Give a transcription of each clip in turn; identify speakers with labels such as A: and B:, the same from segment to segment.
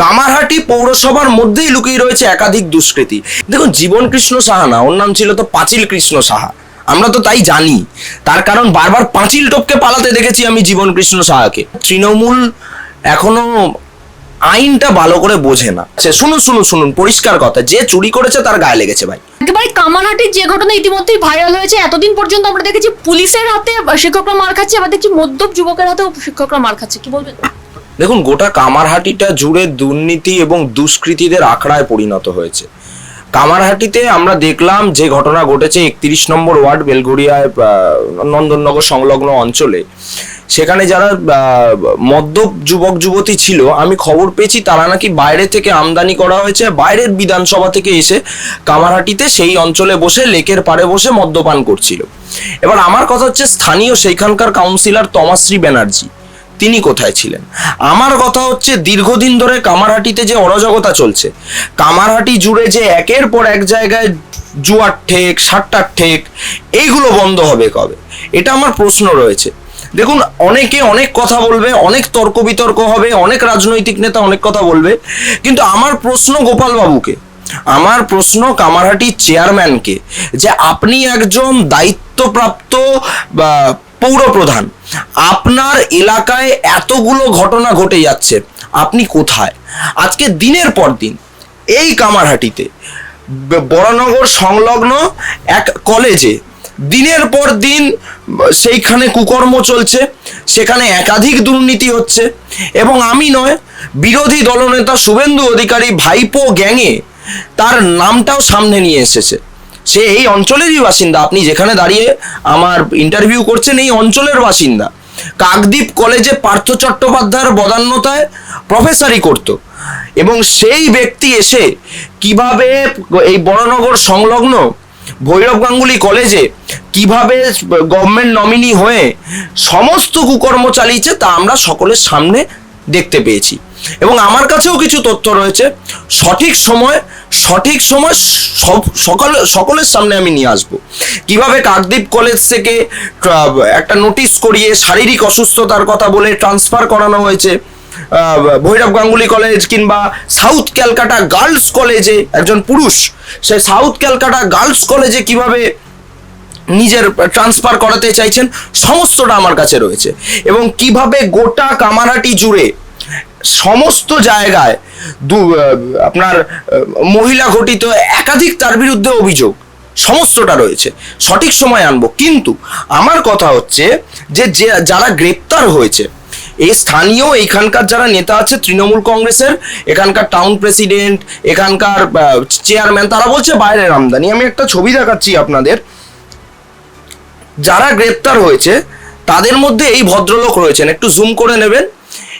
A: কামারহাটি পৌরসভার মধ্যেই লুকিয়ে রয়েছে একাধিক দুষ্কৃতী। দেখুন, জীবন কৃষ্ণ সাহা না, ওর নাম ছিল তো পাঁচিল কৃষ্ণ সাহা। আমরা তো তাই জানি। তার কারণ বারবার পাঁচিল টপকে পালাতে দেখেছি আমি জীবন কৃষ্ণ সাহাকে। তৃণমূল এখনও আইনটা ভালো করে বোঝে না। সে, শুনুন শুনুন শুনুন, পরিষ্কার কথা, যে চুরি করেছে তার গায়ে লেগেছে ভাই।
B: একেবারে কামারহাটির যে ঘটনা ইতিমধ্যেই ভাইরাল হয়েছে, এতদিন পর্যন্ত আমরা দেখেছি পুলিশের হাতে শিক্ষকরা মার খাচ্ছে, আবার দেখছি মদ্যপ যুবকের হাতেও শিক্ষকরা মার খাচ্ছে, কি বলবেন?
A: দেখুন গোটা কামারহাটিটা জুড়ে দুর্নীতি এবং দুষ্কৃতীদের আখড়ায় পরিণত হয়েছে। কামারহাটিতে আমরা দেখলাম যে ঘটনা ঘটেছে একত্রিশ নম্বর ওয়ার্ড বেলঘড়িয়ায় আহ, নন্দননগর সংলগ্ন অঞ্চলে। সেখানে যারা আহ, মদ্যপ যুবক যুবতী ছিল আমি খবর পেয়েছি তারা নাকি বাইরে থেকে আমদানি করা হয়েছে বাইরের বিধানসভা থেকে এসে কামারহাটিতে সেই অঞ্চলে বসে লেকের পাড়ে বসে মদ্যপান করছিল। এবার আমার কথা হচ্ছে স্থানীয় সেইখানকার কাউন্সিলর তমাশ্রী ব্যানার্জি তিনি কোথায় ছিলেন? আমার কথা হচ্ছে দীর্ঘদিন ধরে কামারহাটিতে যে অরাজকতা চলছে, কামারহাটি জুড়ে যে একের পর এক জায়গায় জুয়ার ঠেক, সাতটার ঠেক, এইগুলো বন্ধ হবে কবে? এটা আমার প্রশ্ন রয়েছে। দেখুন, অনেকে অনেক কথা বলবে, অনেক তর্ক বিতর্ক হবে, অনেক রাজনৈতিক নেতা অনেক কথা বলবে, কিন্তু আমার প্রশ্ন গোপাল বাবুকে আমার প্রশ্ন কামারহাটির চেয়ারম্যানকে যে আপনি একজন দায়িত্বপ্রাপ্ত বা পৌরপ্রধান, আপনার এলাকায় এতগুলো ঘটনা ঘটে যাচ্ছে, আপনি কোথায়? আজকে দিনের পর দিন, এই কামারহাটিতে বড়নগর সংলগ্ন এক কলেজে, দিনের পর দিন, সেইখানে কুকর্ম চলছে, সেখানে একাধিক দুর্নীতি হচ্ছে, এবং আমি নয়, বিরোধী দলনেতা শুভেন্দু অধিকারী ভাইপো গ্যাংয়ে তার নামটাও সামনে নিয়ে এসেছে। সে এই অঞ্চলেরই বাসিন্দা। আপনি যেখানে দাঁড়িয়ে আমার ইন্টারভিউ করছেন, এই অঞ্চলের বাসিন্দা। কাকদ্বীপ কলেজে পার্থ চট্টোপাধ্যায়ের বদান্যতায় প্রফেসরই করত। এবং সেই ব্যক্তি এসে কীভাবে এই বড়নগর সংলগ্ন ভৈরব গাঙ্গুলি কলেজে কীভাবে গভর্নমেন্ট নমিনি হয়ে সমস্ত কুকর্ম চালিয়েছে, তা আমরা সকলের সামনে দেখতে পেয়েছি। এবং আমার কাছেও কিছু তথ্য রয়েছে। সঠিক সময় সঠিক সময় সকাল, সকলের সামনে আমি নিয়ে আসব। কীভাবে কাকদ্বীপ কলেজ থেকে একটা নোটিশ করিয়ে শারীরিক অসুস্থতার কথা বলে ট্রান্সফার করানো হয়েছে ভৈরব গাঙ্গুলি কলেজ কিংবা সাউথ ক্যালকাটা গার্লস কলেজে একজন পুরুষ, সে সাউথ ক্যালকাটা গার্লস কলেজে কীভাবে নিজের ট্রান্সফার করাতে চাইছেন, সমস্তটা আমার কাছে রয়েছে। এবং কীভাবে গোটা কামারাটি জুড়ে সমস্ত জায়গায় দু আপনার মহিলা ঘটিত একাধিক তার বিরুদ্ধে অভিযোগ, সমস্তটা রয়েছে। সঠিক সময় আনব। কিন্তু আমার কথা হচ্ছে যে যে, যারা গ্রেপ্তার হয়েছে এই স্থানীয় এইখানকার যারা নেতা আছে, তৃণমূল কংগ্রেসের, এখানকার টাউন প্রেসিডেন্ট এখানকার চেয়ারম্যান তারা বলছে বাইরের আমদানি। আমি একটা ছবি দেখাচ্ছি আপনাদের। যারা গ্রেপ্তার হয়েছে, তাদের মধ্যে এই ভদ্রলোক রয়েছেন। একটু জুম করে নেবেন।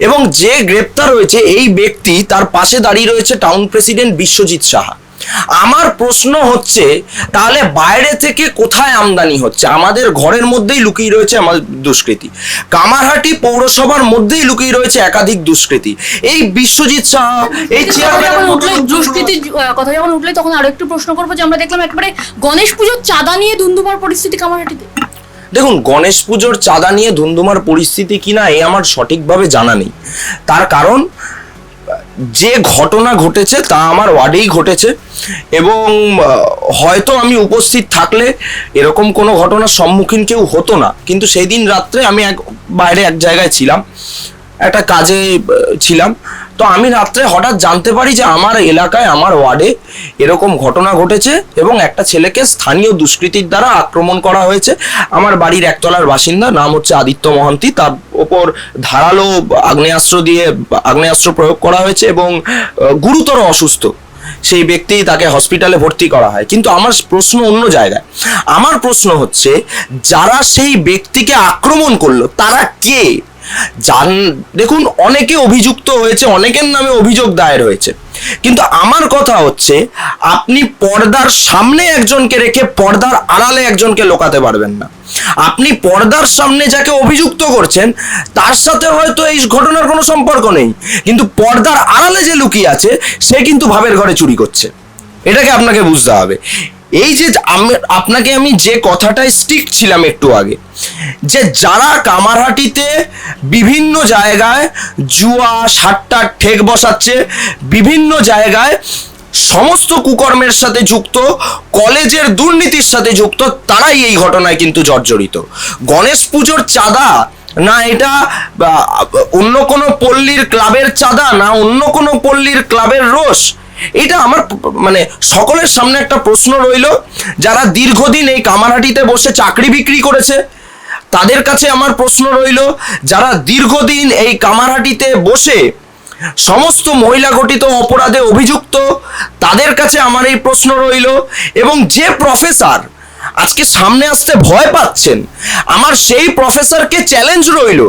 A: এবং যে গ্রেপ্তার হয়েছে এই ব্যক্তি তার পাশে দাঁড়িয়ে রয়েছে টাউন প্রেসিডেন্ট বিশ্বজিৎ সাহা। আমার প্রশ্ন হচ্ছে তাহলে বাইরে থেকে কোথায় আমদানি হচ্ছে? আমাদের ঘরের মধ্যেই লুকিয়ে রয়েছে আমাদের দুষ্কৃতি। কামারহাটি পৌরসভার মধ্যেই লুকিয়ে রয়েছে একাধিক দুষ্কৃতি। এই বিশ্বজিৎ সাহা এই
B: দুষ্কৃতি কথা যখন উঠলে তখন আরও একটু প্রশ্ন করব যে আমরা দেখলাম একবারে গণেশ পুজোর চাঁদা নিয়ে ধুন্ধুমার পরিস্থিতি কামারহাটিতে।
A: দেখুন, গণেশ পুজোর চাঁদা নিয়ে ধুন্ধুমার পরিস্থিতি কিনা এ আমার সঠিকভাবে জানা নেই। তার কারণ, যে ঘটনা ঘটেছে তা আমার ওয়ার্ডেই ঘটেছে, এবং হয়তো আমি উপস্থিত থাকলে এরকম কোনো ঘটনার সম্মুখীন কেউ হতো না। কিন্তু সেই দিন রাত্রে আমি এক, বাইরে এক জায়গায় ছিলাম, একটা কাজে ছিলাম। তো আমি রাত্রে হঠাৎ জানতে পারি যে আমার এলাকায়, আমার ওয়ার্ডে এরকম ঘটনা ঘটেছে এবং একটা ছেলেকে স্থানীয় দুষ্কৃতীর দ্বারা আক্রমণ করা হয়েছে। আমার বাড়ির একতলার বাসিন্দা, নাম হচ্ছে আদিত্য মহান্তি, তার ওপর ধারালো আগ্নেয়াস্ত্র দিয়ে, আগ্নেয়াস্ত্র প্রয়োগ করা হয়েছে এবং গুরুতর অসুস্থ। সেই ব্যক্তি তাকে হসপিটালে ভর্তি করা হয়। কিন্তু আমার প্রশ্ন অন্য জায়গায়। আমার প্রশ্ন হচ্ছে, যারা সেই ব্যক্তিকে আক্রমণ করল, তারা কে? জান দেখুন, অনেকে অভিযুক্ত হয়েছে, অনেকের নামে অভিযোগ দায়ের হয়েছে। কিন্তু আমার কথা হচ্ছে, আপনি পর্দার সামনে একজনকে রেখে পর্দার আড়ালে একজনকে লোকাতে পারবেন না। আপনি পর্দার সামনে যাকে অভিযুক্ত করছেন, তার সাথে হয়তো এই ঘটনার কোনো সম্পর্ক নেই, কিন্তু পর্দার আড়ালে যে লুকিয়ে আছে, সে কিন্তু ভাবের ঘরে চুরি করছে। এটাকে আপনাকে বুঝতে হবে। এই যে আপনাকে আমি যে কথাটায় স্টিক ছিলাম একটু আগে, যে যারা কামারহাটিতে বিভিন্ন জায়গায় জুয়া, সাতটা, ঠেক বসাচ্ছে, বিভিন্ন জায়গায় সমস্ত কুকর্মের সাথে যুক্ত, কলেজের দুর্নীতির সাথে যুক্ত, তারাই এই ঘটনায় কিন্তু জর্জরিত। গণেশ পুজোর চাঁদা, না এটা অন্য কোনো পল্লীর ক্লাবের চাঁদা, না অন্য কোনো পল্লীর ক্লাবের রোষ এটা আমার মানে সকলের সামনে একটা প্রশ্ন রইল, যারা দীর্ঘদিন এই কামারহাটিতে বসে চাকরি বিক্রি করেছে, তাদের কাছে আমার প্রশ্ন রইল, যারা দীর্ঘদিন এই কামারহাটিতে বসে সমস্ত মহিলা গঠিত অপরাধে অভিযুক্ত, তাদের কাছে আমার এই প্রশ্ন রইল এবং যে প্রফেসর আজকে সামনে আসতে ভয় পাচ্ছেন, আমার সেই প্রফেসরকে চ্যালেঞ্জ রইল।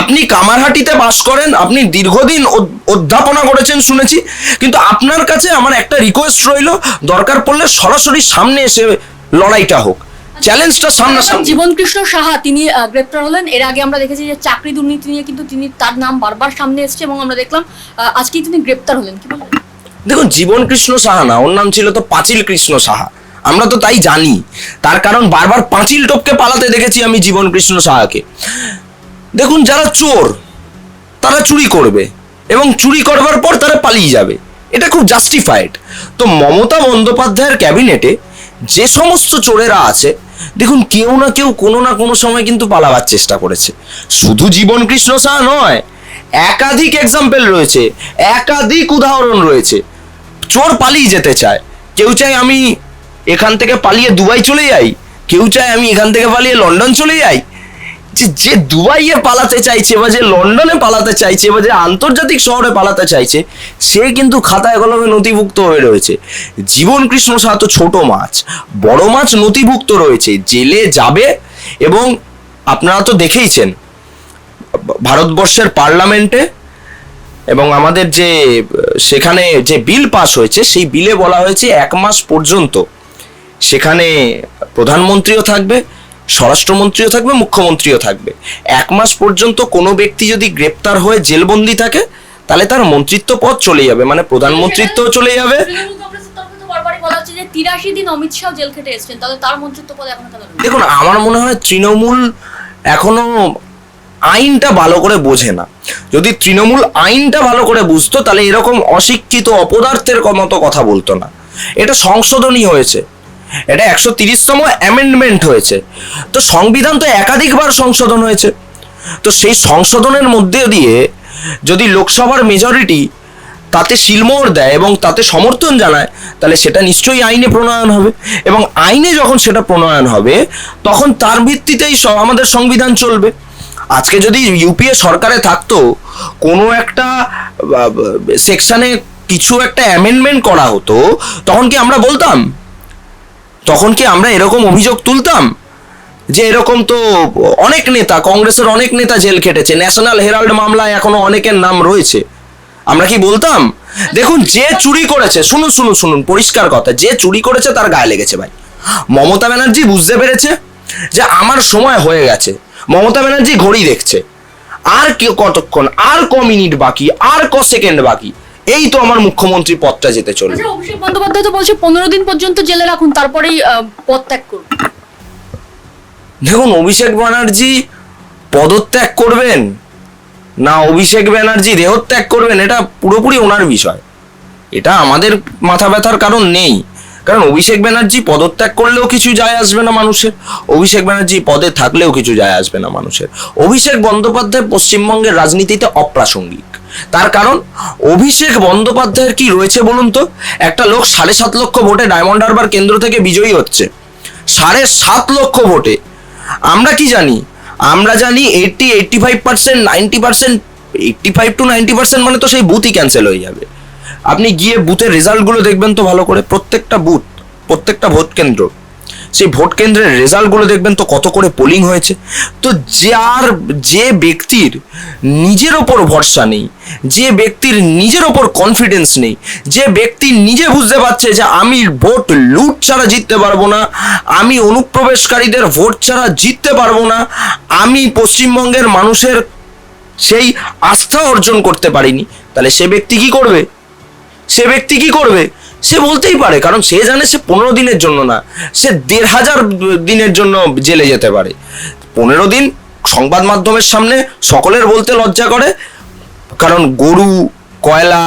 A: আপনি কামারহাটিতে বাস করেন আপনি দীর্ঘদিন অধ্যাপনা করেছেন শুনেছি। কিন্তু আপনার কাছে আমার একটা রিকোয়েস্ট রইল দরকার পড়লে সরাসরি সামনে এসে লড়াইটা হোক। চ্যালেঞ্জটা সামনাসামনি।
B: জীবন কৃষ্ণ সাহা তিনি গ্রেপ্তার হলেন। এর আগে আমরা দেখেছি যে চাকরি দুর্নীতি নিয়ে কিন্তু তিনি তার নাম বারবার সামনে এসেছে এবং আমরা দেখলাম আজকেই তিনি গ্রেপ্তার হলেন। কি বলবেন?
A: দেখুন জীবন কৃষ্ণ সাহা না ওর নাম ছিল তো পাঁচিল কৃষ্ণ সাহা। আমরা তো তাই জানি। তার কারণ বারবার পাঁচিল টপকে পালাতে দেখেছি আমি জীবন কৃষ্ণ সাহাকে। দেখুন, যারা চোর, তারা চুরি করবে এবং চুরি করবার পর তারা পালিয়ে যাবে। এটা খুব জাস্টিফাইড তো মমতা বন্দ্যোপাধ্যায়ের ক্যাবিনেটে যে সমস্ত চোরেরা আছে, দেখুন, কেউ না কেউ কোনো না কোনো সময় কিন্তু পালাবার চেষ্টা করেছে। শুধু জীবন কৃষ্ণ সাহা নয়, একাধিক এক্সাম্পল রয়েছে, একাধিক উদাহরণ রয়েছে। চোর পালিয়ে যেতে চায়। কেউ চায় আমি এখান থেকে পালিয়ে দুবাই চলে যাই, কেউ চায় আমি এখান থেকে পালিয়ে লন্ডন চলে যাই যে যে দুবাইয়ে পালাতে চাইছে বা যে লন্ডনে পালাতে চাইছে বা যে আন্তর্জাতিক শহরে পালাতে চাইছে, সে কিন্তু খাতায় কলমে নথিভুক্ত হয়ে রয়েছে। জীবন কৃষ্ণ সাহা তো ছোট মাছ, বড় মাছ নথিভুক্ত রয়েছে, জেলে যাবে এবং আপনারা তো দেখেইছেন, ভারতবর্ষের পার্লামেন্টে এবং আমাদের যে, সেখানে যে বিল পাস হয়েছে, সেই বিলে বলা হয়েছে এক মাস পর্যন্ত সেখানে প্রধানমন্ত্রীও থাকবে স্বরাষ্ট্রমন্ত্রীও থাকবে মুখ্যমন্ত্রীও থাকবে। এক মাস পর্যন্ত কোনো ব্যক্তি যদি গ্রেপ্তার হয়ে জেলবন্দি থাকে তাহলে তার মন্ত্রিত্ব পদ চলে যাবে। মানে প্রধানমন্ত্রিত্বও চলে যাবে? দেখুন আমার মনে হয় তৃণমূল এখনও আইনটা ভালো করে বোঝে না। যদি তৃণমূল আইনটা ভালো করে বুঝতো তাহলে এরকম অশিক্ষিত অপদার্থের মতো কথা বলতো না। এটা সংশোধনী হয়েছে। এটা একশো তিরিশতম অ্যামেন্ডমেন্ট হয়েছে। তো সংবিধান তো একাধিকবার সংশোধন হয়েছে। তো সেই সংশোধনের মধ্যে দিয়ে যদি লোকসভার মেজরিটি তাতে শিলমোহর দেয় এবং তাতে সমর্থন জানায়, তাহলে সেটা নিশ্চয়ই আইনে প্রণয়ন হবে। এবং আইনে যখন সেটা প্রণয়ন হবে, তখন তার ভিত্তিতেই আমাদের সংবিধান চলবে। আজকে যদি ইউপিএ সরকারে থাকতো, কোনো একটা সেকশানে কিছু একটা অ্যামেন্ডমেন্ট করা হতো, তখন কি আমরা বলতাম? তখন কি আমরা এরকম অভিযোগ তুলতাম? যে এরকম তো অনেক নেতা, কংগ্রেসের অনেক নেতা জেল খেটেছে, ন্যাশনাল হেরাল্ড মামলায় এখনও অনেকের নাম রয়েছে। আমরা কি বলতাম? দেখুন, যে চুরি করেছে, শুনুন শুনুন শুনুন, পরিষ্কার কথা, যে চুরি করেছে তার গায়ে লেগেছে ভাই। মমতা ব্যানার্জি বুঝতে পেরেছে যে আমার সময় হয়ে গেছে, মমতা ব্যানার্জি ঘড়ি দেখছে। আর কি কতক্ষণ, আর ক মিনিট বাকি, আর ক সেকেন্ড বাকি? এই তো আমার মুখ্যমন্ত্রী পদটা যেতে চলবে
B: আচ্ছা অভিষেক বন্দ্যোপাধ্যায় তো বলছে পনেরো দিন পর্যন্ত জেলে রাখুন তারপরেই আহ, পদত্যাগ করুন।
A: দেখুন অভিষেক ব্যানার্জি পদত্যাগ করবেন না অভিষেক ব্যানার্জি দেহত্যাগ করবেন এটা পুরোপুরি ওনার বিষয়। এটা আমাদের মাথা ব্যথার কারণ নেই। কারণ অভিষেক ব্যানার্জি পদত্যাগ করলেও কিছু যায় আসবে না মানুষের অভিষেক ব্যানার্জি পদে থাকলেও কিছু যায় আসবে না মানুষের। অভিষেক বন্দ্যোপাধ্যায় পশ্চিমবঙ্গের রাজনীতিতে অপ্রাসঙ্গিক। তার কারণ অভিষেক বন্দ্যোপাধ্যায়ের কি রয়েছে বলুন তো? একটা লোক সাড়ে সাত লক্ষ ভোটে ডায়মন্ড হারবার কেন্দ্র থেকে বিজয়ী হচ্ছে। সাড়ে সাত লক্ষ ভোটে। আমরা কি জানি? আমরা জানি eighty eighty five percent ninety percent eighty five to ninety percent মানে তো সেই বুথই ক্যান্সেল হয়ে যাবে। আপনি গিয়ে বুথের রেজাল্টগুলো দেখবেন তো ভালো করে। প্রত্যেকটা বুথ, প্রত্যেকটা ভোট কেন্দ্র। সেই ভোট কেন্দ্রের রেজাল্টগুলো দেখবেন তো কত করে পোলিং হয়েছে। তো যার, যে ব্যক্তির নিজের ওপর ভরসা নেই, যে ব্যক্তির নিজের ওপর কনফিডেন্স নেই, যে ব্যক্তি নিজে বুঝতে পারছে যে আমি ভোট লুট ছাড়া জিততে পারব না, আমি অনুপ্রবেশকারীদের ভোট ছাড়া জিততে পারব না, আমি পশ্চিমবঙ্গের মানুষের সেই আস্থা অর্জন করতে পারিনি, তাহলে সে ব্যক্তি কি করবে? সে ব্যক্তি কি করবে? সে বলতেই পারে, কারণ সে জানে সে পনেরো দিনের জন্য না, সে দেড় হাজার দিনের জন্য জেলে যেতে পারে। পনেরো দিন সংবাদ মাধ্যমের সামনে সকলের বলতে লজ্জা করে, কারণ গরু, কয়লা,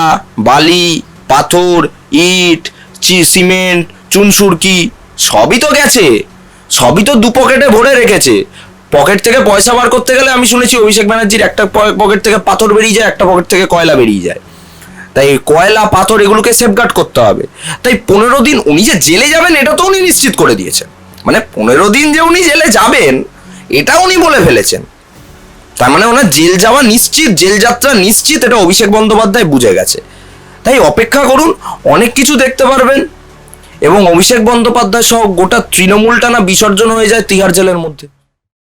A: বালি, পাথর, ইট, চি, সিমেন্ট চুনসুরকি সবই তো গেছে, সবই তো দু পকেটে ভরে রেখেছে। পকেট থেকে পয়সা বার করতে গেলে আমি শুনেছি অভিষেক ব্যানার্জির একটা পকেট থেকে পাথর বেরিয়ে যায়, একটা পকেট থেকে কয়লা বেরিয়ে যায়। তাই কয়লা, পাথর এগুলোকে সেফগার্ড করতে হবে। তাই পনেরো দিন উনি যে জেলে যাবেন, এটা তো উনি নিশ্চিত করে দিয়েছেন। মানে পনেরো দিন যে উনি জেলে যাবেন, এটা উনি বলে ফেলেছেন। তার মানে ওনার জেল যাওয়া নিশ্চিত, জেল যাত্রা নিশ্চিত, এটা অভিষেক বন্দ্যোপাধ্যায় বুঝে গেছে। তাই অপেক্ষা করুন, অনেক কিছু দেখতে পারবেন। এবং অভিষেক বন্দ্যোপাধ্যায় সহ গোটা তৃণমূলটা না বিসর্জন হয়ে যায় তিহার জেলের মধ্যে।